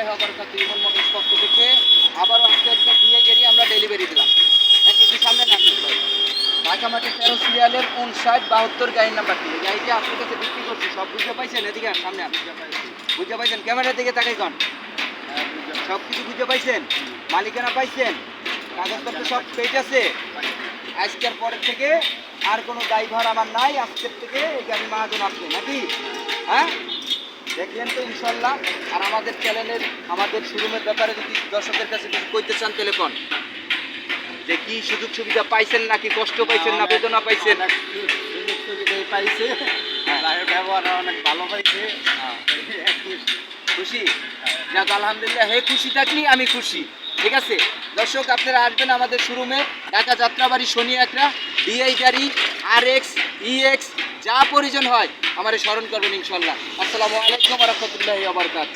রহমতুল্লাহ আবরকাত ইমন motors পক্ষ থেকে আবারও আজকে একটা দিয়ে গেড়ি আমরা ডেলিভারি দিলাম। নাকি কি সামনে না ঢাকা মাঠে তেরো সিরিয়ালের উনষাট বাহাত্তর গাড়ির নাম্বারটি এই গাড়িটি আপনার কাছে বিক্রি করছি, সব বুঝতে পাইছেন এদিকে? সামনে আন। বুঝতে পাইছেন। ক্যামেরার দিকে তাকাই কন সব কিছু বুঝতে পাইছেন? মালিকানা পাইছেন? কাগজপত্র সব পেজ আছে আজকের পরের থেকে আর কোনো ড্রাইভার আমার নাই, আজকের থেকে এই গাড়ি মাহাজন আপনি নাকি? হ্যাঁ? দেখলেন তো ইনশাল্লাহ। আর আমাদের চ্যানেলের আমাদের শোরুমের ব্যাপারে যদি দর্শকের কাছে কিছু কইতে চান তাহলে কোন যে কি সুযোগ সুবিধা পাইছেন নাকি কষ্ট পাইছেন না বেদনা পাইছেন? সুযোগ সুবিধাই পাইছে। গাড়ির ব্যবহার অনেক ভালো পাইছে একটু খুশি। যাক আলহামদুলিল্লাহ হে খুশি থাকলি আমি খুশি। ঠিক আছে? দর্শক আপনারা আসবেন আমাদের শোরুমে ঢাকা যাত্রাবাড়ি শনি একটা ডিআই গাড়ি আর এক্স ইএক্স যা প্রয়োজন হয় আমার স্মরণ করবেন ইনশাল্লাহ। আসসালামু আলাইকুম রহমতুল্লাহ আবরকাত